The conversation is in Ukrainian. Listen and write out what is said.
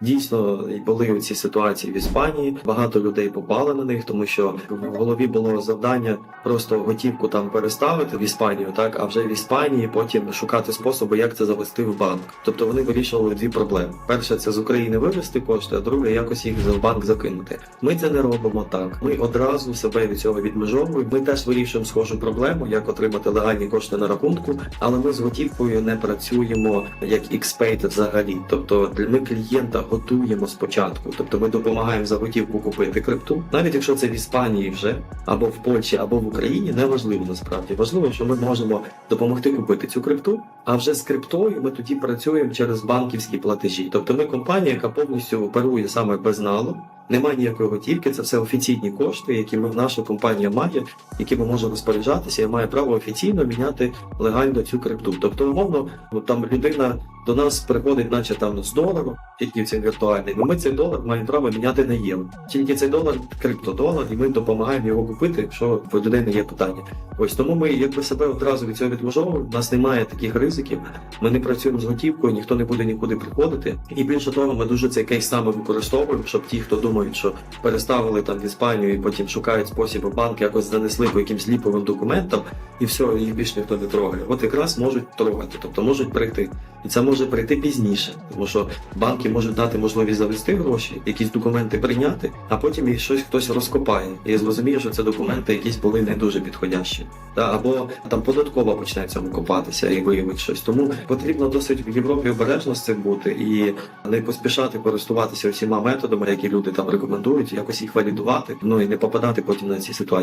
Дійсно, були ці ситуації в Іспанії. Багато людей попали на них, тому що в голові було завдання просто готівку там переставити в Іспанію, так а вже в Іспанії потім шукати способи, як це завести в банк. Тобто вони вирішували дві проблеми: перше це з України вивести кошти, а друге якось їх в банк закинути. Ми це не робимо так. Ми одразу себе від цього відмежовуємо. Ми теж вирішуємо схожу проблему, як отримати легальні кошти на рахунку, але ми з готівкою не працюємо як XPay взагалі. Тобто ми клієнта готуємо спочатку. Тобто ми допомагаємо за готівку купити крипту, навіть якщо це в Іспанії вже або в Польщі, або в Україні, не важливо насправді. Важливо, що ми можемо допомогти купити цю крипту. А вже з криптою ми тоді працюємо через банківські платежі. Тобто ми компанія, яка повністю оперує саме безнало. Немає ніякої готівки, це все офіційні кошти, які ми наша компанія має, які ми можемо розпоряджатися, і має право офіційно міняти легально цю крипту. Тобто, умовно, там людина до нас приходить, наче там з долару, тільки цей віртуальний. Ну ми цей долар маємо право міняти на євро. Тільки цей долар криптодолар, і ми допомагаємо його купити, якщо в людини є питання. Ось тому ми якби себе одразу від цього відмежовуємо. У нас немає таких ризиків. Ми не працюємо з готівкою, ніхто не буде нікуди приходити. І більше того, ми дуже цей кейс саме використовуємо, щоб ті, хто думають, що переставили там в Іспанію і потім шукають спосіб банк, якось занесли по якимсь ліповим документам, і все, їх більше ніхто не трогає. От якраз можуть трогати, тобто можуть прийти. І це може прийти пізніше, тому що банки можуть дати можливість завести гроші, якісь документи прийняти, а потім їх щось хтось розкопає і зрозуміє, що це документи якісь були не дуже підходящі. Та або там податкова почне в цьому копатися і виявить щось. Тому потрібно досить в Європі обережно з цим бути і не поспішати користуватися всіма методами, які люди там рекомендують, якось їх валідувати, ну і не попадати потім на ці ситуації.